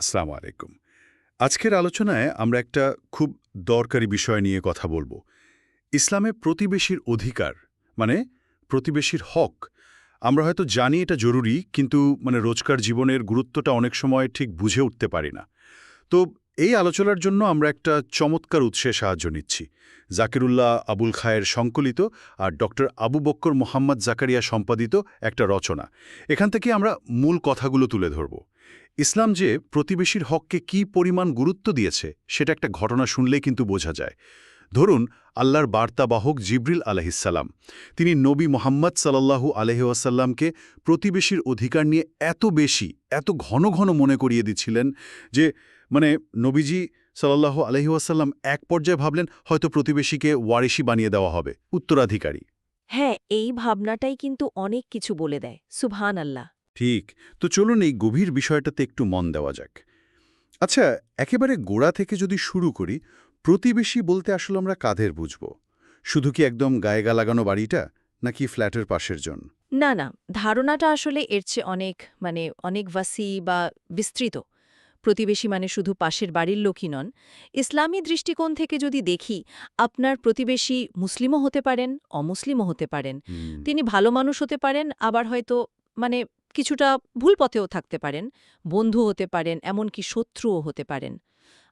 আসসালামু আলাইকুম। আজকের আলোচনায় আমরা একটা খুব দরকারি বিষয় নিয়ে কথা বলব। ইসলামে প্রতিবেশীর অধিকার মানে প্রতিবেশীর হক, আমরা হয়তো জানি এটা জরুরি, কিন্তু মানে রোজকার জীবনের গুরুত্বটা অনেক সময় ঠিক বুঝে উঠতে পারি না। তো এই আলোচনার জন্য আমরা একটা চমৎকার উৎসে সাহায্য নিচ্ছি। জাকিরুল্লাহ আবুল খায়ের সংকলিত আর ডক্টর আবু বক্কর মোহাম্মদ জাকারিয়া সম্পাদিত একটা রচনা। এখান থেকে আমরা মূল কথাগুলো তুলে ধরব। ইসলাম যে প্রতিবেশীর হককে কি পরিমাণ গুরুত্ব দিয়েছে, সেটা একটা ঘটনা শুনলেই কিন্তু বোঝা যায়। ধরুন, আল্লাহর বার্তাবাহক জিব্রিল আলহিসাল্লাম তিনি নবী মোহাম্মদ সাল্লাল্লাহু আলহিউসাল্লামকে প্রতিবেশীর অধিকার নিয়ে এত বেশি, এত ঘন ঘন মনে করিয়ে দিচ্ছিলেন যে মানে নবীজি সাল্লাল্লাহু আলহিউসাল্লাম এক পর্যায়ে ভাবলেন, হয়তো প্রতিবেশীকে ওয়ারিশি বানিয়ে দেওয়া হবে, উত্তরাধিকারী। হ্যাঁ এই ভাবনাটাই কিন্তু অনেক কিছু বলে দেয় সুবহান আল্লাহ ঠিক তো চলুন এই গভীর বিষয়টাতে একটু মন দেওয়া যাক। আচ্ছা একেবারে গোড়া থেকে যদি শুরু করি প্রতিবেশী বলতে আসলে আমরা কাদের বুঝব? শুধু কি একদম গায়ে গা লাগানো বাড়িটা নাকি ফ্ল্যাটের পাশের জন? না না ধারণাটা আসলে এর চেয়ে অনেক মানে অনেক ভাসি বা বিস্তৃত। প্রতিবেশী মানে শুধু পাশের বাড়ির লোকই নন। ইসলামী দৃষ্টিকোণ থেকে যদি দেখি আপনার প্রতিবেশী মুসলিমও হতে পারেন অমুসলিমও হতে পারেন। তিনি ভালো মানুষ হতে পারেন আবার হয়তো মানে কিছুটা ভুল পথেও থাকতে পারেন বন্ধু হতে পারেন এমনকি শত্রুও হতে পারেন।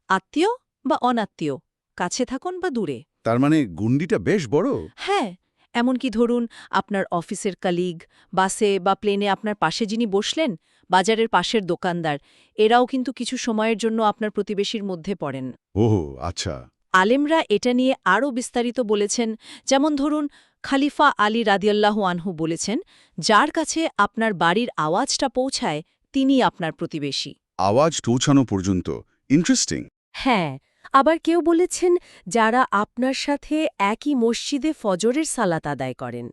আত্মীয় বা অনাত্মীয় কাছে থাকুন বা দূরে। তার মানে গুন্ডিটা বেশ বড়? হ্যাঁ এমনকি ধরুন আপনার অফিসের কালিগ বাসে বা প্লেনে আপনার পাশে যিনি বসলেন বাজারের পাশের দোকানদার এরাও কিন্তু কিছু সময়ের জন্য আপনার প্রতিবেশীর মধ্যে পড়েন। ওহো আচ্ছা। আলেমরা এটা নিয়ে আরও বিস্তারিত বলেছেন যেমন ধরুন খালিফা আলী রাদিয়াল্লাহু আনহু বলেছেন যার কাছে আপনার বাড়ির আওয়াজটা পৌঁছায় তিনি আপনার প্রতিবেশী। আওয়াজ পৌঁছানো পর্যন্ত। ইন্টারেস্টিং হ্যাঁ আবার কেউ বলেছেন যারা আপনার সাথে একই মসজিদে ফজরের সালাত আদায় করেন।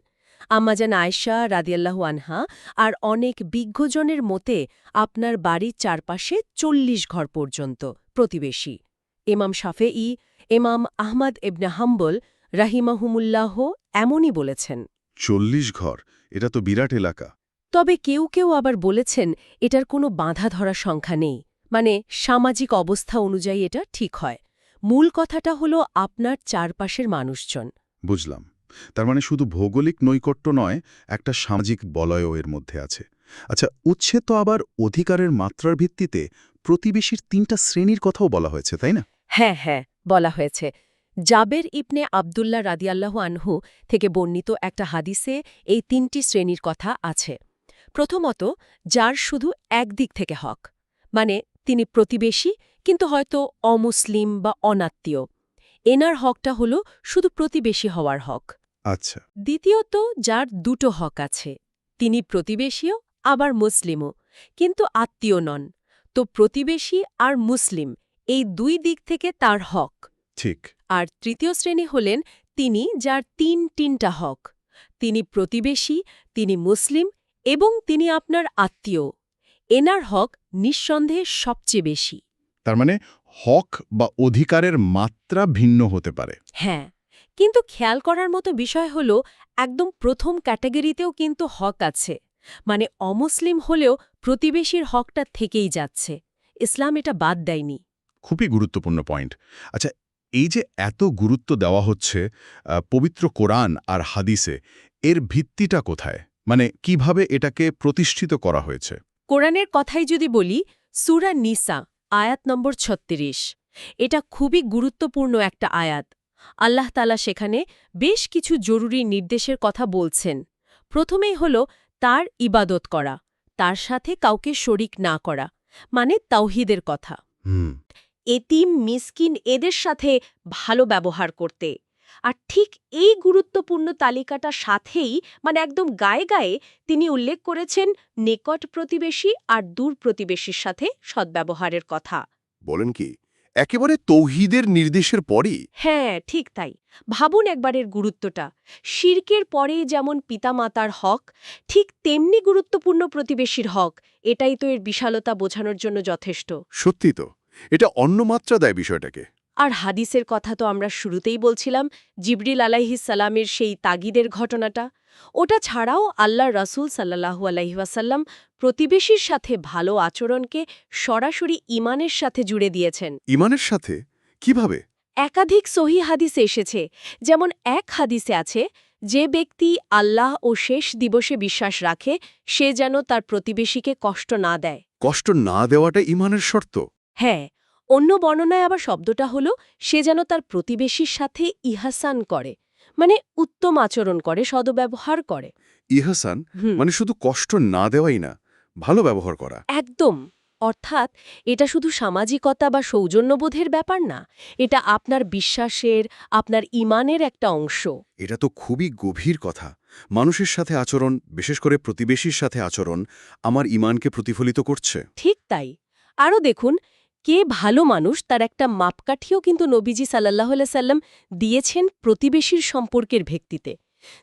আম্মাজান আয়শা রাদিয়াল্লাহু আনহা আর অনেক বিজ্ঞজনের মতে আপনার বাড়ির চারপাশে চল্লিশ ঘর পর্যন্ত প্রতিবেশী। এমাম শাফে ই এমাম আহমদ এবনে হাম্বল রাহিমাহুমুল্লাহ এমনই বলেছেন। চল্লিশ ঘর এটা তো বিরাট এলাকা। তবে কেউ কেউ আবার বলেছেন এটার কোনো বাঁধা ধরা সংখ্যা নেই। মানে সামাজিক অবস্থা অনুযায়ী এটা ঠিক হয়। মূল কথাটা হলো আপনার চারপাশের মানুষজন। বুঝলাম। তার মানে শুধু ভৌগোলিক নৈকট্য নয় একটা সামাজিক বলয়ও এর মধ্যে আছে। আচ্ছা উচ্ছেদ তো আবার অধিকারের মাত্রার ভিত্তিতে প্রতিবেশীর তিনটা শ্রেণির কথাও বলা হয়েছে তাই না? হ্যাঁ হ্যাঁ বলা হয়েছে। জাবের ইবনে আবদুল্লাহ রাদিয়াল্লাহু আনহু থেকে বর্ণিত একটা হাদিসে এই তিনটি শ্রেণির কথা আছে। প্রথমত যার শুধু একদিক থেকে হক মানে তিনি প্রতিবেশী কিন্তু হয়তো অমুসলিম বা অনাত্মীয়। এনার হকটা হল শুধু প্রতিবেশী হওয়ার হক। আচ্ছা। দ্বিতীয়ত যার দুটো হক আছে তিনি প্রতিবেশীও আবার মুসলিমও কিন্তু আত্মীয় নন। তো প্রতিবেশী আর মুসলিম এই দুই দিক থেকে তার হক। ঠিক। আর তৃতীয় শ্রেণি হলেন তিনি যার তিন তিনটা হক। তিনি প্রতিবেশী তিনি মুসলিম এবং তিনি আপনার আত্মীয়। এনার হক নিঃসন্দেহে সবচেয়ে বেশি। তার মানে হক বা অধিকারের মাত্রা ভিন্ন হতে পারে। হ্যাঁ কিন্তু খেয়াল করার মতো বিষয় হল একদম প্রথম ক্যাটাগরিতেও কিন্তু হক আছে। মানে অমুসলিম হলেও প্রতিবেশীর হকটা থেকেই যাচ্ছে। ইসলাম এটা বাদ দেয়নি। খুবই গুরুত্বপূর্ণ পয়েন্ট। আচ্ছা এই যে এত গুরুত্ব দেওয়া হচ্ছে পবিত্র কোরআন আর হাদিসে এর ভিত্তিটা কোথায়? মানে কীভাবে এটাকে প্রতিষ্ঠিত করা হয়েছে? কোরআনের কথাই যদি বলি সুরা নিসা আয়াত নম্বর ছত্রিশ। এটা খুবই গুরুত্বপূর্ণ একটা আয়াত। আল্লাহ তালা সেখানে বেশ কিছু জরুরি নির্দেশের কথা বলছেন। প্রথমেই হল তার ইবাদত করা তার সাথে কাউকে শরিক না করা মানে তাওহিদের কথা। হুম। এতিম মিসকিন এদের সাথে ভালো ব্যবহার করতে। আর ঠিক এই গুরুত্বপূর্ণ তালিকাটা সাথেই মানে একদম গায়ে গায়ে তিনি উল্লেখ করেছেন নিকট প্রতিবেশী আর দূর প্রতিবেশীর সাথে সদ্ব্যবহারের কথা। বলেন কি একেবারে তৌহিদের নির্দেশের পরই? হ্যাঁ ঠিক তাই। ভাবুন একবারের গুরুত্বটা। শির্কের পরে যেমন পিতামাতার হক ঠিক তেমনি গুরুত্বপূর্ণ প্রতিবেশীর হক এটাই তো এর বিশালতা বোঝানোর জন্য যথেষ্ট। সত্যি তো। এটা অন্য মাত্রা দেয় বিষয়টাকে। আর হাদিসের কথা তো আমরা শুরুতেই বলছিলাম জিবরিল আলাইহিসাল্লামের সেই তাগিদের ঘটনাটা। ওটা ছাড়াও আল্লাহ রাসূল সাল্লাহু আলাইহাসাল্লাম প্রতিবেশীর সাথে ভালো আচরণকে সরাসরি ইমানের সাথে জুড়ে দিয়েছেন। ইমানের সাথে? কীভাবে? একাধিক সহি হাদিসে এসেছে যেমন এক হাদিসে আছে যে ব্যক্তি আল্লাহ ও শেষ দিবসে বিশ্বাস রাখে সে যেন তার প্রতিবেশীকে কষ্ট না দেয়। কষ্ট না দেওয়াটা ইমানের শর্ত? হ্যাঁ অন্য বর্ণনায় আবার শব্দটা হল সে যেন তার প্রতিবেশীর সাথে ইহাসান করে মানে উত্তম আচরণ করে সদব্যবহার করে। ইহাসান মানে শুধু কষ্ট না দেওয়াই না ভালো ব্যবহার করা। একদম অর্থাৎ এটা শুধু সামাজিকতা বা সৌজন্যবোধের ব্যাপার না এটা আপনার বিশ্বাসের আপনার ইমানের একটা অংশ। এটা তো খুবই গভীর কথা। মানুষের সাথে আচরণ বিশেষ করে প্রতিবেশীর সাথে আচরণ আমার ইমানকে প্রতিফলিত করছে। ঠিক তাই। আরও দেখুন কে ভালো মানুষ তার একটা মাপকাঠিও কিন্তু নবীজি সাল্লাহ সাল্লাম দিয়েছেন প্রতিবেশীর সম্পর্কের ভিত্তিতে।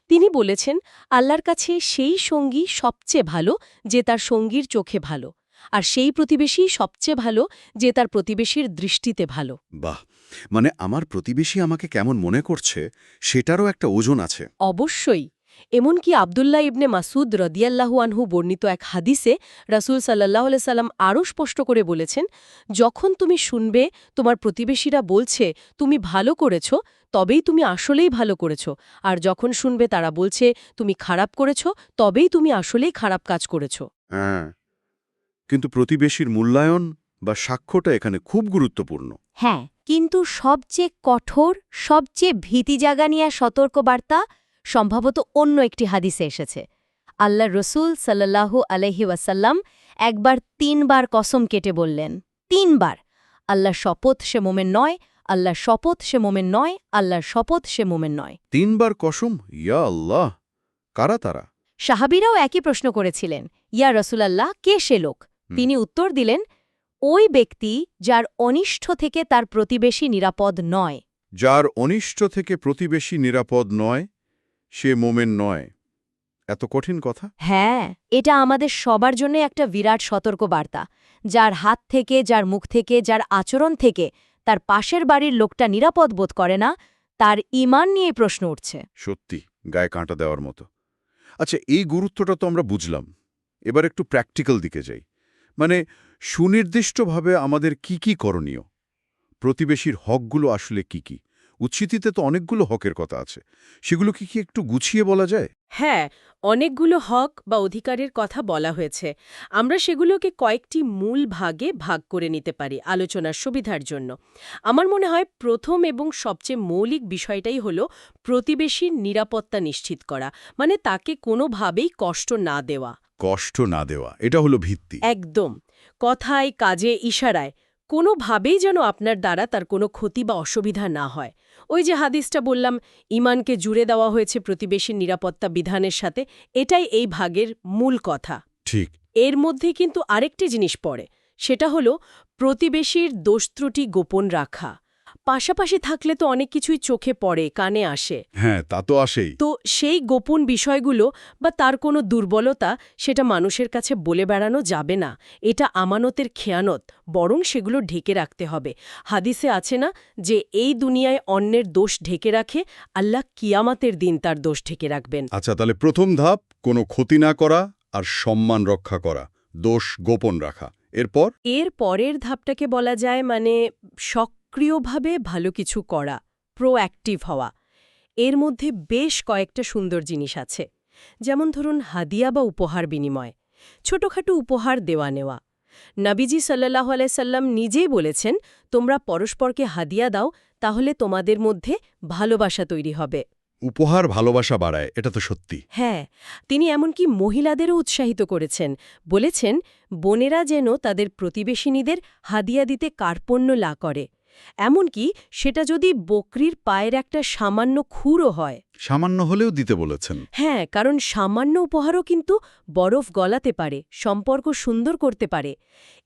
তিনি বলেছেন আল্লাহর কাছে সেই সঙ্গী সবচেয়ে ভালো যে তার সঙ্গীর চোখে ভালো আর সেই প্রতিবেশী সবচেয়ে ভালো যে তার প্রতিবেশীর দৃষ্টিতে ভালো। বাহ! মানে আমার প্রতিবেশী আমাকে কেমন মনে করছে সেটারও একটা ওজন আছে। অবশ্যই। এমনকি আবদুল্লাহ ইবনে মাসুদ রদিয়াল্লাহু আনহু বর্ণিত এক হাদিসে রাসূল সাল্লাহ সাল্লাম আরও স্পষ্ট করে বলেছেন যখন তুমি শুনবে তোমার প্রতিবেশীরা বলছে তুমি ভালো করেছ তবেই তুমি আসলেই ভালো করেছ। আর যখন শুনবে তারা বলছে তুমি খারাপ করেছ তবেই তুমি আসলেই খারাপ কাজ করেছ। হ্যাঁ কিন্তু প্রতিবেশীর মূল্যায়ন বা সাক্ষ্যটা এখানে খুব গুরুত্বপূর্ণ। হ্যাঁ কিন্তু সবচেয়ে কঠোর সবচেয়ে ভীতি জাগানিয়া সতর্কবার্তা সম্ভবত অন্য একটি হাদিসে এসেছে। আল্লাহ রসুল সাল্লাল্লাহু আলহি ওয়াসাল্লাম একবার তিনবার কসম কেটে বললেন তিনবার আল্লাহ শপথ সে মোমেন নয় আল্লাহ শপথ সে মোমেন নয় আল্লাহর শপথ সে মোমেন নয়। তিনবার কসম? ইয়া আল্লাহ কারা তারা? সাহাবিরাও একই প্রশ্ন করেছিলেন ইয়া রসুলাল্লাহ কে সে লোক? তিনি উত্তর দিলেন ওই ব্যক্তি যার অনিষ্ঠ থেকে তার প্রতিবেশী নিরাপদ নয়। যার অনিষ্ট থেকে প্রতিবেশী নিরাপদ নয় সে মোমেন নয়। এত কঠিন কথা? হ্যাঁ এটা আমাদের সবার জন্য একটা বিরাট সতর্কবার্তা। যার হাত থেকে যার মুখ থেকে যার আচরণ থেকে তার পাশের বাড়ির লোকটা নিরাপদ বোধ করে না তার ইমান নিয়ে প্রশ্ন উঠছে। সত্যি গায়ে কাঁটা দেওয়ার মতো। আচ্ছা এই গুরুত্বটা তো আমরা বুঝলাম। এবার একটু প্র্যাকটিক্যাল দিকে যাই। মানে সুনির্দিষ্টভাবে আমাদের কি কি করণীয়? প্রতিবেশীর হকগুলো আসলে কি কি? উচ্ছিতিতে তো অনেকগুলো হকের কথা আছে। সেগুলো কি কি একটু গুছিয়ে বলা যায়? হ্যাঁ অনেকগুলো হক বা অধিকারের কথা বলা হয়েছে। আমরা সেগুলোকে কয়েকটি মূল ভাগে ভাগ করে নিতে পারি আলোচনার সুবিধার জন্য। আমার মনে হয় প্রথম এবং সবচেয়ে মৌলিক বিষয়টাই হল প্রতিবেশীর নিরাপত্তা নিশ্চিত করা মানে তাকে কোনোভাবেই কষ্ট না দেওয়া। কষ্ট না দেওয়া এটা হলো ভিত্তি। একদম। কথায় কাজে ইশারায় কোনোভাবেই যেন আপনার দ্বারা তার কোনো ক্ষতি বা অসুবিধা না হয়। ওই যে হাদিসটা বললাম ইমানকে জুড়ে দেওয়া হয়েছে প্রতিবেশীর নিরাপত্তা বিধানের সাথে এটাই এই ভাগের মূল কথা। ঠিক। এর মধ্যে কিন্তু আরেকটি জিনিস পড়ে সেটা হলো প্রতিবেশীর দোষ ত্রুটি গোপন রাখা। পাশাপাশি থাকলে তো অনেক কিছুই চোখে পড়ে কানে আসে। হ্যাঁ তা তো আসেই। তো সেই গোপন বিষয়গুলো বা তার কোনো দুর্বলতা সেটা মানুষের কাছে বলে বেড়ানো যাবে না। এটা আমানতের খেয়ানত বরং সেগুলো ঢেকে রাখতে হবে। হাদিসে আছে না যে এই দুনিয়ায় অন্যের দোষ ঢেকে রাখে আল্লাহ কিয়ামাতের দিন তার দোষ ঢেকে রাখবেন। আচ্ছা তাহলে প্রথম ধাপ কোনো ক্ষতি না করা আর সম্মান রক্ষা করা দোষ গোপন রাখা। এরপর? এর পরের ধাপটাকে বলা যায় মানে সক্রিয়ভাবে ভালো কিছু করা প্রোঅ্যাক্টিভ হওয়া। এর মধ্যে বেশ কয়েকটা সুন্দর জিনিস আছে। যেমন ধরুন হাদিয়া বা উপহার বিনিময় ছোটখাটো উপহার দেওয়া নেওয়া। নাবিজি সাল্লাহ আলাইসাল্লাম নিজেই বলেছেন তোমরা পরস্পরকে হাদিয়া দাও তাহলে তোমাদের মধ্যে ভালোবাসা তৈরি হবে। উপহার ভালোবাসা বাড়ায় এটা তো সত্যি। হ্যাঁ তিনি এমনকি মহিলাদেরও উৎসাহিত করেছেন। বলেছেন বোনেরা যেন তাদের প্রতিবেশিনীদের হাদিয়া দিতে কার্পণ্য লা করে এমনকি সেটা যদি বকরির পায়ের একটা সামান্য খুঁড়ো হয়। সামান্য হলেও দিতে বলেছেন। হ্যাঁ কারণ সামান্য উপহারও কিন্তু বরফ গলাতে পারে সম্পর্ক সুন্দর করতে পারে।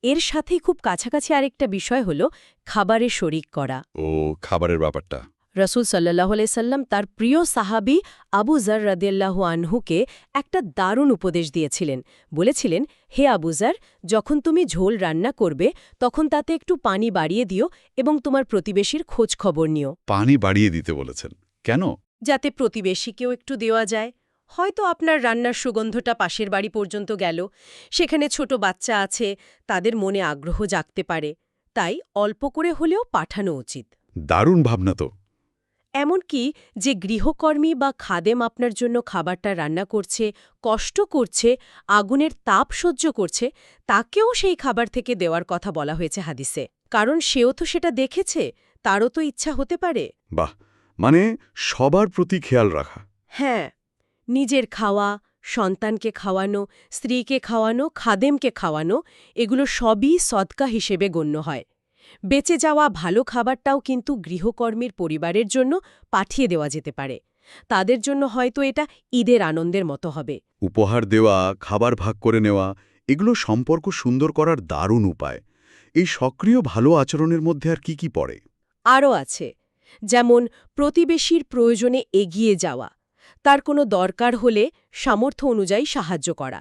এর সাথেই খুব কাছাকাছি আরেকটা বিষয় হল খাবারে শরিক করা। ও খাবারের ব্যাপারটা। রসুল সাল্লাহ সাল্লাম তার প্রিয় সাহাবি আবু জার রাদিয়াল্লাহু আনহুকে একটা দারুণ উপদেশ দিয়েছিলেন। বলেছিলেন হে আবু আবুজার যখন তুমি ঝোল রান্না করবে তখন তাতে একটু পানি বাড়িয়ে দিও এবং তোমার প্রতিবেশীর খোঁজ খবর নিও। পানি বাড়িয়ে দিতে বলেছেন। কেন? যাতে প্রতিবেশীকেও একটু দেওয়া যায়। হয়তো আপনার রান্নার সুগন্ধটা পাশের বাড়ি পর্যন্ত গেল। সেখানে ছোট বাচ্চা আছে তাদের মনে আগ্রহ জাগতে পারে। তাই অল্প করে হলেও পাঠানো উচিত। দারুণ ভাবনা তো। এমনকি যে গৃহকর্মী বা খাদেম আপনার জন্য খাবারটা রান্না করছে কষ্ট করছে আগুনের তাপ সহ্য করছে তাকেও সেই খাবার থেকে দেওয়ার কথা বলা হয়েছে হাদিসে। কারণ সেও তো সেটা দেখেছে তারও তো ইচ্ছা হতে পারে। বাহ! মানে সবার প্রতি খেয়াল রাখা। হ্যাঁ নিজের খাওয়া সন্তানকে খাওয়ানো স্ত্রীকে খাওয়ানো খাদেমকে খাওয়ানো এগুলো সবই সদকা হিসেবে গণ্য হয়। বেঁচে যাওয়া ভালো খাবারটাও কিন্তু গৃহকর্মীর পরিবারের জন্য পাঠিয়ে দেওয়া যেতে পারে। তাদের জন্য হয়তো এটা ঈদের আনন্দের মতো হবে। উপহার দেওয়া খাবার ভাগ করে নেওয়া এগুলো সম্পর্ক সুন্দর করার দারুণ উপায়। এই সক্রিয় ভালো আচরণের মধ্যে আর কি কি পড়ে? আরও আছে যেমন প্রতিবেশীর প্রয়োজনে এগিয়ে যাওয়া তার কোনো দরকার হলে সামর্থ্য অনুযায়ী সাহায্য করা।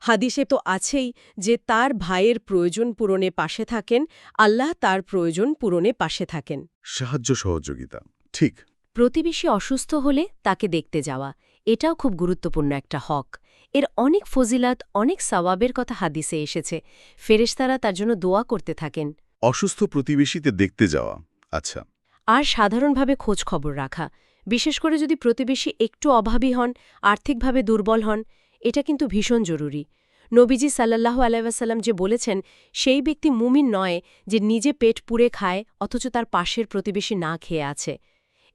হাদিসে তো আছেই যে তার ভাইয়ের প্রয়োজন পূরণে পাশে থাকেন আল্লাহ তার প্রয়োজন পূরণে পাশে থাকেন। সাহায্য সহযোগিতা ঠিক। প্রতিবেশী অসুস্থ হলে তাকে দেখতে যাওয়া এটাও খুব গুরুত্বপূর্ণ একটা হক। এর অনেক ফজিলাত অনেক সওয়াবের কথা হাদিসে এসেছে। ফেরেশতারা তার জন্য দোয়া করতে থাকেন। অসুস্থ প্রতিবেশীতে দেখতে যাওয়া আচ্ছা। আর সাধারণভাবে খোঁজ খবর রাখা। বিশেষ করে যদি প্রতিবেশী একটু অভাবী হন আর্থিকভাবে দুর্বল হন এটা কিন্তু ভীষণ জরুরি। নবীজি সাল্লাহ আলাইসাল্লাম যে বলেছেন সেই ব্যক্তি মুমিন নয় যে নিজে পেট পুড়ে খায় অথচ তার পাশের প্রতিবেশী না খেয়ে আছে।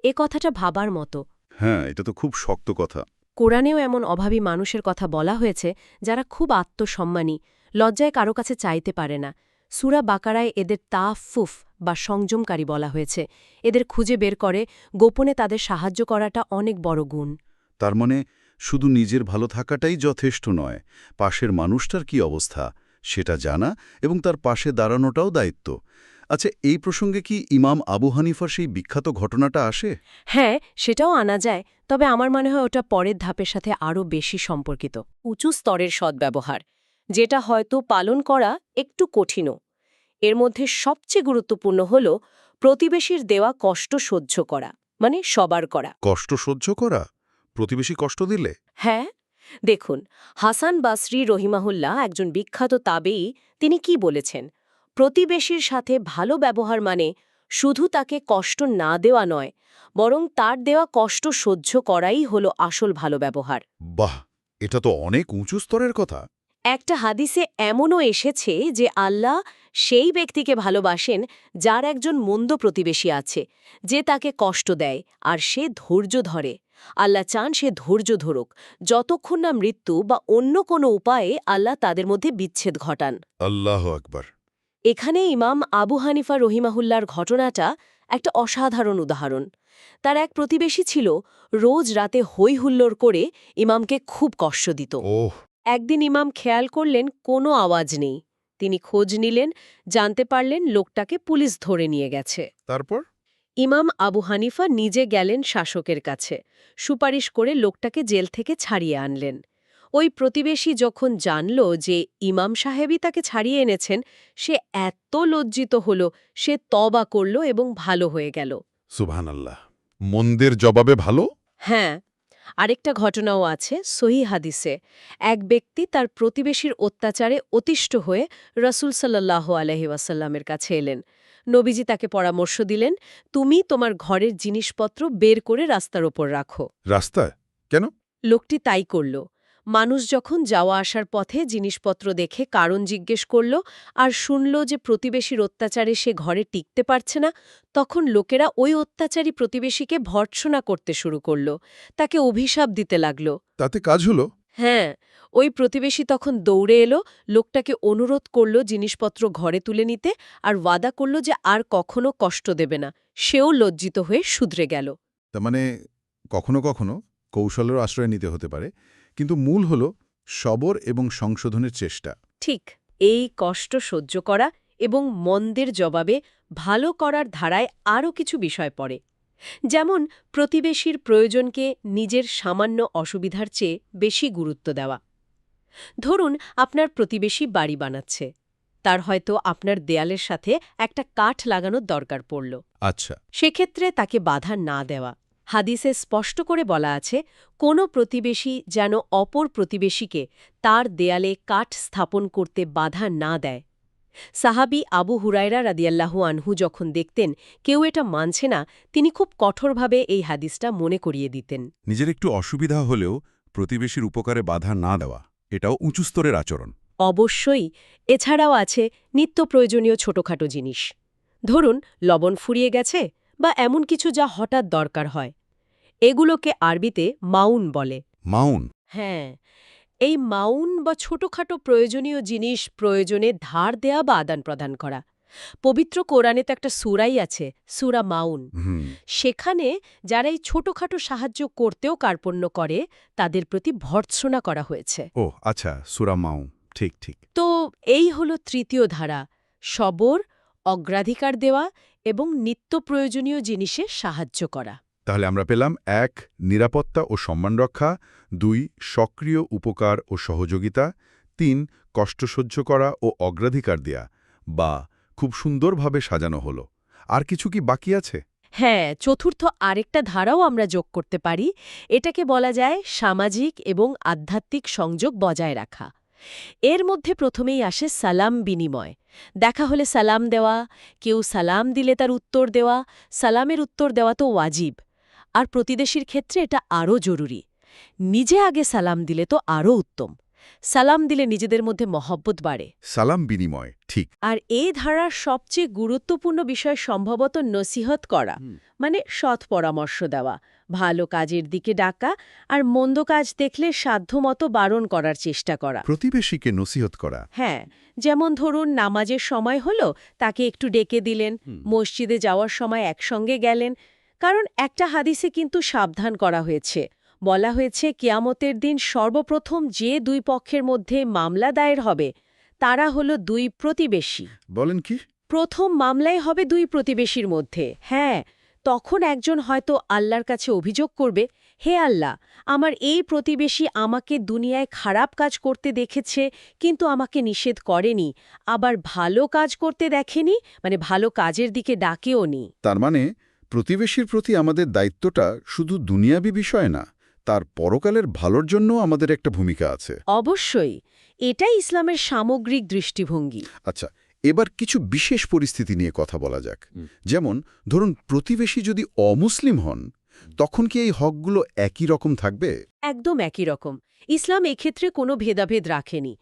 এ কথাটা ভাবার মতো। হ্যাঁ এটা তো খুব শক্ত কথা। কোরআনেও এমন অভাবী মানুষের কথা বলা হয়েছে যারা খুব আত্মসম্মানী লজ্জায় কারও কাছে চাইতে পারে না। সুরা বাকারায় এদের তাফুফ বা সংযমকারী বলা হয়েছে। এদের খুঁজে বের করে গোপনে তাদের সাহায্য করাটা অনেক বড় গুণ। তার মানে শুধু নিজের ভালো থাকাটাই যথেষ্ট নয় পাশের মানুষটার কি অবস্থা সেটা জানা এবং তার পাশে দাঁড়ানোটাও দায়িত্ব। আচ্ছা এই প্রসঙ্গে কি ইমাম আবু হানিফার সেই বিখ্যাত ঘটনাটা আসে? হ্যাঁ সেটাও আনা যায় তবে আমার মনে হয় ওটা পরের ধাপের সাথে আরও বেশি সম্পর্কিত। উঁচু স্তরের সদ্ব্যবহার যেটা হয়তো পালন করা একটু কঠিনও। এর মধ্যে সবচেয়ে গুরুত্বপূর্ণ হল প্রতিবেশীর দেওয়া কষ্ট সহ্য করা মানে সবার করা। কষ্ট সহ্য করা? প্রতিবেশী কষ্ট দিলে? হ্যাঁ দেখুন হাসান বাসরি রহিমাহুল্লাহ একজন বিখ্যাত তাবেই তিনি কি বলেছেন? প্রতিবেশীর সাথে ভালো ব্যবহার মানে শুধু তাকে কষ্ট না দেওয়া নয় বরং তার দেওয়া কষ্ট সহ্য করাই হলো আসল ভালো ব্যবহার। বাহ এটা তো অনেক উঁচু স্তরের কথা। একটা হাদিসে এমনও এসেছে যে আল্লাহ সেই ব্যক্তিকে ভালোবাসেন যার একজন মন্দ প্রতিবেশী আছে যে তাকে কষ্ট দেয় আর সে ধৈর্য ধরে। আল্লাহ চান সে ধৈর্য ধরুক যতক্ষণ না মৃত্যু বা অন্য কোনো উপায়ে আল্লাহ তাদের মধ্যে বিচ্ছেদ ঘটান। আল্লাহ আকবার। এখানে ইমাম আবু হানিফা রহিমাহুল্লার ঘটনাটা একটা অসাধারণ উদাহরণ। তার এক প্রতিবেশী ছিল রোজ রাতে হই হুল্লোড় করে ইমামকে খুব কষ্ট দিত। একদিন ইমাম খেয়াল করলেন কোনো আওয়াজ নেই। তিনি খোঁজ নিলেন জানতে পারলেন লোকটাকে পুলিশ ধরে নিয়ে গেছে। তারপর? ইমাম আবু হানিফা নিজে গেলেন শাসকের কাছে সুপারিশ করে লোকটাকে জেল থেকে ছাড়িয়ে আনলেন। ওই প্রতিবেশী যখন জানল যে ইমাম সাহেবই তাকে ছাড়িয়ে এনেছেন সে এত লজ্জিত হল সে তবা করল এবং ভালো হয়ে গেল। সুবহানাল্লাহ। মন্দের জবাবে ভালো? হ্যাঁ। আরেকটা ঘটনাও আছে সহি হাদিসে। এক ব্যক্তি তার প্রতিবেশীর অত্যাচারে অতিষ্ঠ হয়ে রসুল সাল্লাহ আলহি ওয়াসাল্লামের কাছে এলেন। নবীজি তাকে পরামর্শ দিলেন তুমি তোমার ঘরের জিনিসপত্র বের করে রাস্তার ওপর রাখো। রাস্তায়? কেন? লোকটি তাই করল। মানুষ যখন যাওয়া আসার পথে জিনিসপত্র দেখে কারণ জিজ্ঞেস করল আর শুনল যে প্রতিবেশীর অত্যাচারে সে ঘরে টিকতে পারছে না তখন লোকেরা ওই অত্যাচারী প্রতিবেশীকে ভর্ৎসনা করতে শুরু করল। তাকে অভিশাপ দিতে লাগল। তাতে কাজ হলো? হ্যাঁ ওই প্রতিবেশী তখন দৌড়ে এলো লোকটাকে অনুরোধ করল জিনিসপত্র ঘরে তুলে নিতে আর ওয়াদা করল যে আর কখনো কষ্ট দেবে না। সেও লজ্জিত হয়ে শুধরে গেল। তার মানে কখনো কখনো কৌশলের আশ্রয় নিতে হতে পারে। কিন্তু মূল হল সবর এবং সংশোধনের চেষ্টা। ঠিক এই কষ্ট সহ্য করা এবং মন্দের জবাবে ভালো করার ধারায় আরও কিছু বিষয় পড়ে। যেমন প্রতিবেশীর প্রয়োজনকে নিজের সামান্য অসুবিধার চেয়ে বেশি গুরুত্ব দেওয়া। ধরুন আপনার প্রতিবেশী বাড়ি বানাচ্ছে। তার হয়তো আপনার দেয়ালের সাথে একটা কাঠ লাগানোর দরকার পড়ল। আচ্ছা। সেক্ষেত্রে তাকে বাধা না দেওয়া। হাদিসে স্পষ্ট করে বলা আছে কোনো প্রতিবেশী যেন অপর প্রতিবেশীকে তার দেয়ালে কাঠ স্থাপন করতে বাধা না দেয়। সাহাবি আবু হুরায়রা রাদিয়াল্লাহু আনহু যখন দেখতেন কেউ এটা মানছে না তিনি খুব কঠোরভাবে এই হাদিসটা মনে করিয়ে দিতেন। নিজের একটু অসুবিধা হলেও প্রতিবেশীর উপকারে বাধা না দেওয়া এটাও উঁচু স্তরের আচরণ। অবশ্যই এছাড়াও আছে নিত্য প্রয়োজনীয় ছোটখাটো জিনিস। ধরুন লবণ ফুরিয়ে গেছে বা এমন কিছু যা হঠাৎ দরকার হয়। এগুলোকে আরবিতে মাউন বলে। মাউন? হ্যাঁ এই মাউন বা ছোটখাটো প্রয়োজনীয় জিনিস প্রয়োজনে ধার দেয়া বা আদান প্রদান করা। পবিত্র কোরআনে তো একটা সুরাই আছে সুরা মাউন। সেখানে যারা এই ছোটখাটো সাহায্য করতেও কার্পণ্য করে তাদের প্রতি ভর্ৎসনা করা হয়েছে। ও আচ্ছা সুরা মাউ ঠিক ঠিক। তো এই হল তৃতীয় ধারা সবর অগ্রাধিকার দেওয়া এবং নিত্য প্রয়োজনীয় জিনিসে সাহায্য করা। তাহলে আমরা পেলাম এক নিরাপত্তা ও সম্মান রক্ষা দুই সক্রিয় উপকার ও সহযোগিতা তিন কষ্ট সহ্য করা ও অগ্রাধিকার দেয়া বা খুব সুন্দরভাবে সাজানো হলো। আর কিছু কি বাকি আছে? হ্যাঁ চতুর্থ আরেকটা ধারাও আমরা যোগ করতে পারি। এটাকে বলা যায় সামাজিক এবং আধ্যাত্মিক সংযোগ বজায় রাখা। এর মধ্যে প্রথমেই আসে সালাম বিনিময়। দেখা হলে সালাম দেওয়া কেউ সালাম দিলে তার উত্তর দেওয়া সালামের উত্তর দেওয়া তো ওয়াজিব। আর প্রতিবেশীর ক্ষেত্রে এটা আরও জরুরি। নিজে আগে সালাম দিলে তো আরও উত্তম। সালাম দিলে নিজেদের মধ্যে মহব্বত বাড়ে। সালাম বিনিময় ঠিক। আর এই ধারার সবচেয়ে গুরুত্বপূর্ণ বিষয় সম্ভবত নসিহত করা মানে সৎ পরামর্শ দেওয়া। ভালো কাজের দিকে ডাকা আর মন্দ কাজ দেখলে সাধ্যমতো বারণ করার চেষ্টা করা। প্রতিবেশীকে নসিহত করা। হ্যাঁ যেমন ধরুন নামাজের সময় হলো তাকে একটু ডেকে দিলেন মসজিদে যাওয়ার সময় একসঙ্গে গেলেন কারণ একটা হাদিসে কিন্তু সাবধান করা হয়েছে। বলা হয়েছে কিয়ামতের দিন সর্বপ্রথম যে দুই পক্ষের মধ্যে মামলা দায়ের হবে তারা হলো দুই প্রতিবেশী। বলেন কি? প্রথম মামলাই হবে দুই প্রতিবেশীর মধ্যে। হ্যাঁ তখন একজন হয়তো আল্লাহর কাছে অভিযোগ করবে হে আল্লাহ আমার এই প্রতিবেশী আমাকে দুনিয়ায় খারাপ কাজ করতে দেখেছে কিন্তু আমাকে নিষেধ করেনি আবার ভালো কাজ করতে দেখেনি মানে ভালো কাজের দিকে ডাকেও নি। তার মানে প্রতিবেশীর প্রতি আমাদের দায়িত্বটা শুধু দুনিয়াবি বিষয় না তার পরকালের ভালোর জন্য আমাদের একটা ভূমিকা আছে। অবশ্যই এটাই ইসলামের সামগ্রিক দৃষ্টিভঙ্গি। আচ্ছা এবার কিছু বিশেষ পরিস্থিতি নিয়ে কথা বলা যাক। যেমন ধরুন প্রতিবেশী যদি অমুসলিম হন তখন কি এই হকগুলো একই রকম থাকবে? একদম একই রকম। ইসলাম এক্ষেত্রে কোনো ভেদাভেদ রাখেনি।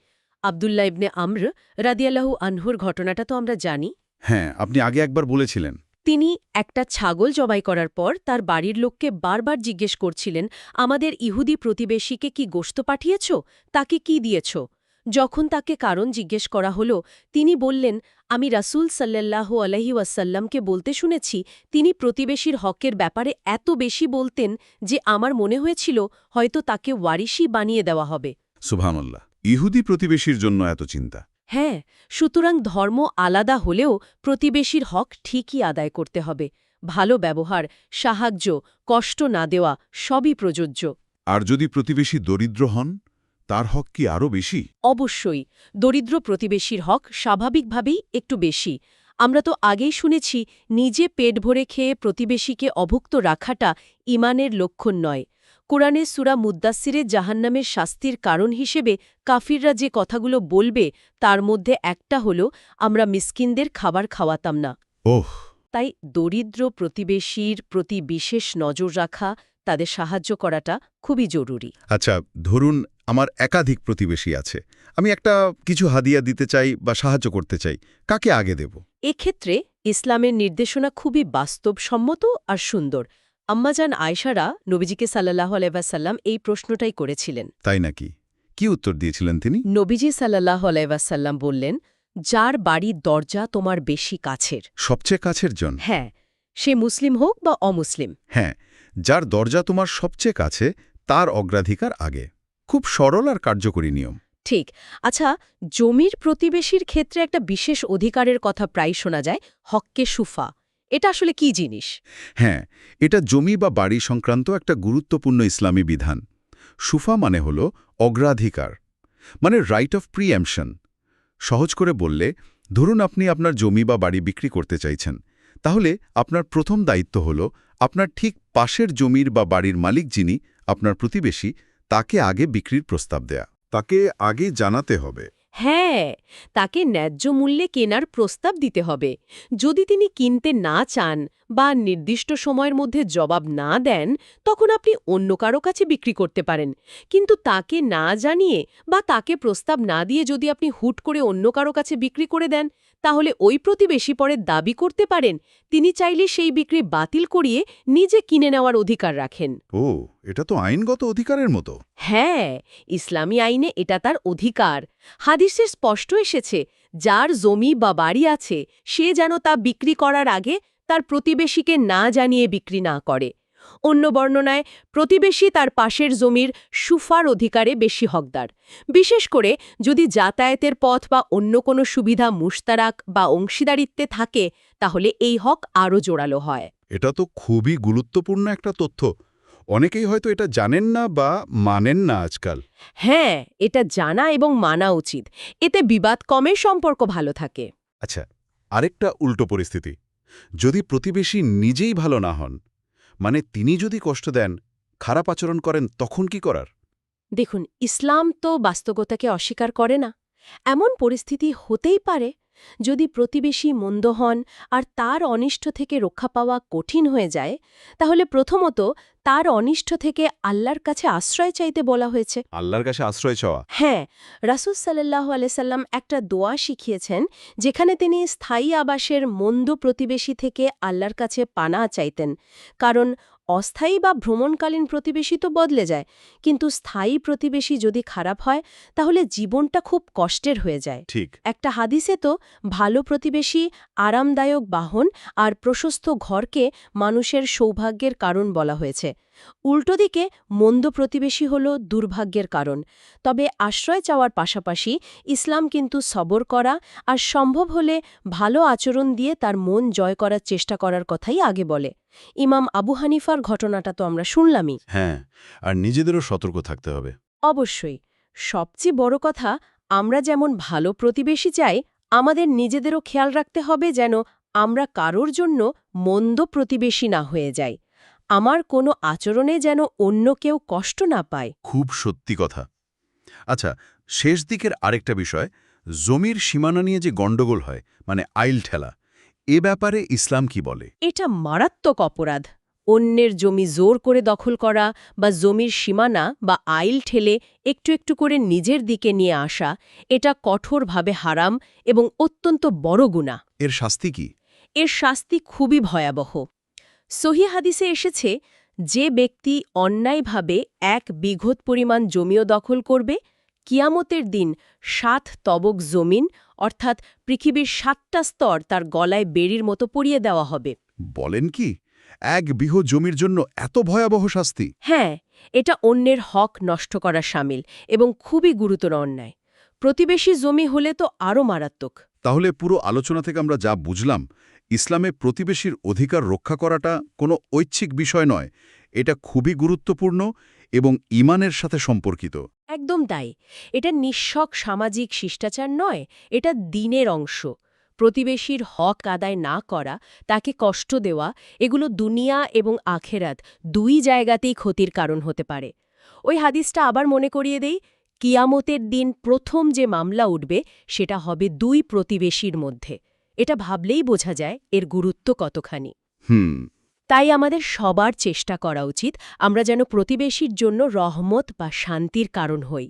আবদুল্লাহ ইবনে আমর রাদিয়াল্লাহু আনহুর ঘটনাটা তো আমরা জানি। হ্যাঁ আপনি আগে একবার বলেছিলেন। তিনি একটা ছাগল জবাই করার পর তার বাড়ির লোককে বারবার জিজ্ঞেস করছিলেন আমাদের ইহুদি প্রতিবেশীকে কি গোশত পাঠিয়েছ? তাকে কি দিয়েছ? যখন তাকে কারণ জিজ্ঞেস করা হলো তিনি বললেন আমি রাসূল সাল্লাল্লাহ আলহি ওয়াসাল্লামকে বলতে শুনেছি তিনি প্রতিবেশীর হকের ব্যাপারে এত বেশি বলতেন যে আমার মনে হয়েছিল হয়তো তাকে ওয়ারিশি বানিয়ে দেওয়া হবে। সুবহানাল্লাহ ইহুদি প্রতিবেশীর জন্য এত চিন্তা। হ্যাঁ সুতরাং ধর্ম আলাদা হলেও প্রতিবেশীর হক ঠিকই আদায় করতে হবে। ভালো ব্যবহার সাহায্য কষ্ট না দেওয়া সবই প্রযোজ্য। আর যদি প্রতিবেশী দরিদ্র হন তার হক কি আরও বেশি? অবশ্যই। দরিদ্র প্রতিবেশীর হক স্বাভাবিকভাবেই একটু বেশি। আমরা তো আগেই শুনেছি নিজে পেট ভরে খেয়ে প্রতিবেশীকে অভুক্ত রাখাটা ইমানের লক্ষণ নয়। কোরআনে সুরা মুদ্দাসিরে জাহান্নামের শাস্তির কারণ হিসেবে কাফিররা যে কথাগুলো বলবে তার মধ্যে একটা হল আমরা মিসকিনদের খাবার খাওয়াতাম না। ওহ। তাই দরিদ্র প্রতিবেশীর প্রতি বিশেষ নজর রাখা তাদের সাহায্য করাটা খুবই জরুরি। আচ্ছা ধরুন আমার একাধিক প্রতিবেশী আছে। আমি একটা কিছু হাদিয়া দিতে চাই বা সাহায্য করতে চাই। কাকে আগে দেব? এক্ষেত্রে ইসলামের নির্দেশনা খুবই বাস্তবসম্মত আর সুন্দর। আম্মাজান আয়সারা নবীজিকে সাল্লাহ আলাইসাল্লাম এই প্রশ্নটাই করেছিলেন। তাই নাকি? কি উত্তর দিয়েছিলেন তিনি? নবীজি সাল্লাহ আলাইসাল্লাম বললেন যার বাড়ির দরজা তোমার বেশি কাছের। সবচেয়ে কাছের জন? হ্যাঁ সে মুসলিম হোক বা অমুসলিম। হ্যাঁ যার দরজা তোমার সবচেয়ে কাছে তার অগ্রাধিকার আগে। খুব সরল আর কার্যকরী নিয়ম। ঠিক। আচ্ছা জমির প্রতিবেশীর ক্ষেত্রে একটা বিশেষ অধিকারের কথা প্রায় শোনা যায় হককে সুফা। এটা আসলে কি জিনিস? হ্যাঁ এটা জমি বা বাড়ি সংক্রান্ত একটা গুরুত্বপূর্ণ ইসলামী বিধান। সুফা মানে হল অগ্রাধিকার মানে রাইট অফ প্রিএমশন সহজ করে বললে ধরুন আপনি আপনার জমি বা বাড়ি বিক্রি করতে চাইছেন তাহলে আপনার প্রথম দায়িত্ব হল আপনার ঠিক পাশের জমির বা বাড়ির মালিক যিনি আপনার প্রতিবেশী তাকে আগে বিক্রির প্রস্তাব দেয়া। তাকে আগে জানাতে হবে। হ্যাঁ তাকে ন্যায্য মূল্যে কেনার প্রস্তাব দিতে হবে। যদি তিনি কিনতে না চান বা নির্দিষ্ট সময়ের মধ্যে জবাব না দেন, তখন আপনি অন্য কারও কাছে বিক্রি করতে পারেন। কিন্তু তাকে না জানিয়ে বা তাকে প্রস্তাব না দিয়ে যদি আপনি হুট করে অন্য কারও কাছে বিক্রি করে দেন, তাহলে ওই প্রতিবেশী পরে দাবি করতে পারেন, তিনি চাইলে সেই বিক্রি বাতিল করিয়ে নিজে কিনে নেওয়ার অধিকার রাখেন। ও, এটা তো আইনগত অধিকারের মতো। হ্যাঁ ইসলামী আইনে এটা তার অধিকার। হাদিসে স্পষ্ট এসেছে, যার জমি বা বাড়ি আছে, সে যেন তা বিক্রি করার আগে তার প্রতিবেশীকে না জানিয়ে বিক্রি না করে। অন্য বর্ণনায়, প্রতিবেশী তার পাশের জমির সুফার অধিকারে বেশি হকদার। বিশেষ করে যদি যাতায়াতের পথ বা অন্য কোনো সুবিধা মুশতারাক বা অংশীদারিত্বে থাকে, তাহলে এই হক আরও জোরালো হয়। এটা তো খুবই গুরুত্বপূর্ণ একটা তথ্য। অনেকেই হয়তো এটা জানেন না বা মানেন না আজকাল। হ্যাঁ এটা জানা এবং মানা উচিত। এতে বিবাদ কমে সম্পর্ক ভালো থাকে। আচ্ছা আরেকটা উল্টো পরিস্থিতি। যদি প্রতিবেশী নিজেই ভালো না হন মানে তিনি যদি কষ্ট দেন খারাপ আচরণ করেন তখন কি করার? দেখুন ইসলাম তো বাস্তবতাকে অস্বীকার করে না। এমন পরিস্থিতি হতেই পারে যদি প্রতিবেশী মন্দ হন আর তার অনিষ্ট থেকে রক্ষা পাওয়া কঠিন হয়ে যায় তাহলে প্রথমত তার অনিষ্ট থেকে আল্লাহর কাছে আশ্রয় চাইতে বলা হয়েছে। আল্লাহর কাছে আশ্রয় চাওয়া? হ্যাঁ রাসুল সাল্লাহ আলাইসাল্লাম একটা দোয়া শিখিয়েছেন যেখানে তিনি স্থায়ী আবাসের মন্দ প্রতিবেশী থেকে আল্লাহর কাছে পানা চাইতেন। কারণ অস্থায়ী বা ভ্রমণকালীন প্রতিবেশী তো বদলে যায় কিন্তু স্থায়ী প্রতিবেশী যদি খারাপ হয় তাহলে জীবনটা খুব কষ্টের হয়ে যায়। ঠিক। একটা হাদিসে তো ভালো প্রতিবেশী আরামদায়ক বাহন আর প্রশস্ত ঘরকে মানুষের সৌভাগ্যের কারণ বলা হয়েছে। উল্টো দিকে মন্দ প্রতিবেশী হল দুর্ভাগ্যের কারণ। তবে আশ্রয় চাওয়ার পাশাপাশি ইসলাম কিন্তু সবর করা আর সম্ভব হলে ভালো আচরণ দিয়ে তার মন জয় করার চেষ্টা করার কথাই আগে বলে। ইমাম আবু হানিফার ঘটনাটা তো আমরা শুনলামই। হ্যাঁ আর নিজেদেরও সতর্ক থাকতে হবে। অবশ্যই। সবচেয়ে বড় কথা আমরা যেমন ভালো প্রতিবেশী চাই আমাদের নিজেদেরও খেয়াল রাখতে হবে যেন আমরা কারোর জন্য মন্দ প্রতিবেশী না হয়ে যাই। আমার কোনো আচরণে যেন অন্য কেউ কষ্ট না পায়। খুব সত্যি কথা। আচ্ছা শেষ দিকের আরেকটা বিষয় জমির সীমানা নিয়ে যে গণ্ডগোল হয় মানে আইল ঠেলা এ ব্যাপারে ইসলাম কি বলে? এটা মারাত্মক অপরাধ। অন্যের জমি জোর করে দখল করা বা জমির সীমানা বা আইল ঠেলে একটু একটু করে নিজের দিকে নিয়ে আসা এটা কঠোরভাবে হারাম এবং অত্যন্ত বড় গুণা এর শাস্তি কি? এর শাস্তি খুবই ভয়াবহ। সহি হাদিসে এসেছে যে ব্যক্তি অন্যায়ভাবে এক বিঘত পরিমাণ জমিও দখল করবে কিয়ামতের দিন সাত তবক জমিন অর্থাৎ পৃথিবীর সাতটা স্তর তার গলায় বেড়ির মতো পরিয়ে দেওয়া হবে। বলেন কি? এক বিহ জমির জন্য এত ভয়াবহ শাস্তি? হ্যাঁ এটা অন্যের হক নষ্ট করা সামিল এবং খুবই গুরুতর অন্যায়। প্রতিবেশী জমি হলে তো আরও মারাত্মক। তাহলে পুরো আলোচনা থেকে আমরা যা বুঝলাম ইসলামে প্রতিবেশীর অধিকার রক্ষা করাটা কোনো ঐচ্ছিক বিষয় নয়। এটা খুবই গুরুত্বপূর্ণ এবং ইমানের সাথে সম্পর্কিত। একদম তাই। এটা নিঃশক সামাজিক শিষ্টাচার নয়, এটা দিনের অংশ। প্রতিবেশীর হক আদায় না করা, তাকে কষ্ট দেওয়া, এগুলো দুনিয়া এবং আখেরাত দুই জায়গাতেই ক্ষতির কারণ হতে পারে। ওই হাদিসটা আবার মনে করিয়ে দেই, কিয়ামতের দিন প্রথম যে মামলা উঠবে, সেটা হবে দুই প্রতিবেশীর মধ্যে। এটা ভাবলেই বোঝা যায় এর গুরুত্ব কতখানি। হুম। তাই আমাদের সবার চেষ্টা করা উচিত আমরা যেন প্রতিবেশীর জন্য রহমত বা শান্তির কারণ হই।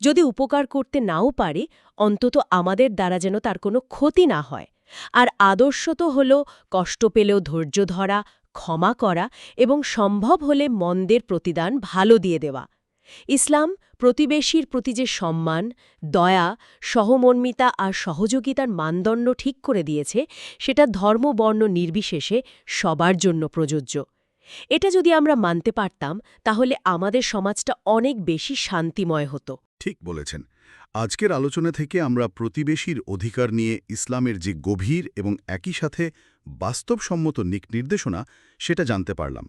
যদি উপকার করতে নাও পারে, অন্তত আমাদের দ্বারা যেন তার কোনো ক্ষতি না হয়। আর আদর্শ তো হল কষ্ট পেলেও ধৈর্য ধরা, ক্ষমা করা এবং সম্ভব হলে মন্দের প্রতিদান ভালো দিয়ে দেওয়া। ইসলাম প্রতিবেশীর প্রতি যে সম্মান, দয়া, সহমর্মিতা আর সহযোগিতার মানদণ্ড ঠিক করে দিয়েছে, সেটা ধর্মবর্ণ নির্বিশেষে সবার জন্য প্রযোজ্য। এটা যদি আমরা মানতে পারতাম, তাহলে আমাদের সমাজটা অনেক বেশি শান্তিময় হতো। ঠিক বলেছেন। আজকের আলোচনা থেকে আমরা প্রতিবেশীর অধিকার নিয়ে ইসলামের যে গভীর এবং একই সাথে বাস্তবসম্মত নিক নির্দেশনা, সেটা জানতে পারলাম।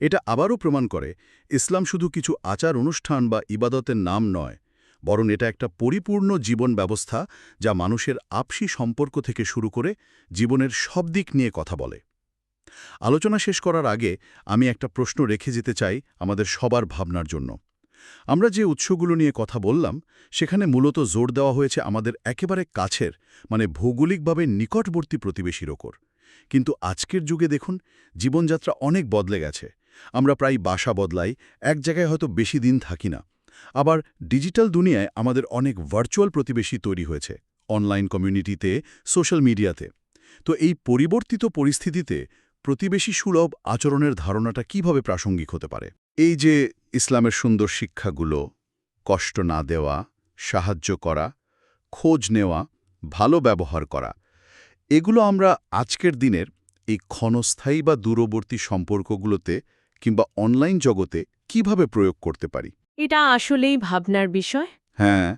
এটা আবারও প্রমাণ করে ইসলাম শুধু কিছু আচার অনুষ্ঠান বা ইবাদতের নাম নয়, বরং এটা একটা পরিপূর্ণ জীবন ব্যবস্থা যা মানুষের আপসি সম্পর্ক থেকে শুরু করে জীবনের সব দিক নিয়ে কথা বলে। আলোচনা শেষ করার আগে আমি একটা প্রশ্ন রেখে যেতে চাই আমাদের সবার ভাবনার জন্য। আমরা যে উৎসগুলো নিয়ে কথা বললাম, সেখানে মূলত জোর দেওয়া হয়েছে আমাদের একেবারে কাছের মানে ভৌগোলিকভাবে নিকটবর্তী প্রতিবেশীর ওপর। কিন্তু আজকের যুগে দেখুন, জীবনযাত্রা অনেক বদলে গেছে। আমরা প্রায় বাসা বদলাই, এক জায়গায় হয়তো বেশি দিন থাকি না। আবার ডিজিটাল দুনিয়ায় আমাদের অনেক ভার্চুয়াল প্রতিবেশী তৈরি হয়েছে, অনলাইন কমিউনিটিতে, সোশ্যাল মিডিয়াতে। তো এই পরিবর্তিত পরিস্থিতিতে প্রতিবেশী সুলভ আচরণের ধারণাটা কীভাবে প্রাসঙ্গিক হতে পারে? এই যে ইসলামের সুন্দর শিক্ষাগুলো, কষ্ট না দেওয়া, সাহায্য করা, খোঁজ নেওয়া, ভালো ব্যবহার করা এগুলো আমরা আজকের দিনের এই ক্ষণস্থায়ী বা দূরবর্তী সম্পর্কগুলোতে কিংবা অনলাইন জগতে কীভাবে প্রয়োগ করতে পারি? এটা আসলেই ভাবনার বিষয়। হ্যাঁ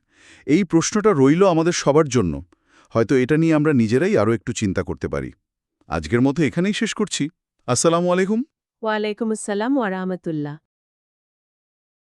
এই প্রশ্নটা রইল আমাদের সবার জন্য। হয়তো এটা নিয়ে আমরা নিজেরাই আরও একটু চিন্তা করতে পারি। আজকের মতো এখানেই শেষ করছি। আসসালামু আলাইকুম। ওয়ালাইকুম আসসালাম ওয়া রাহমাতুল্লাহ।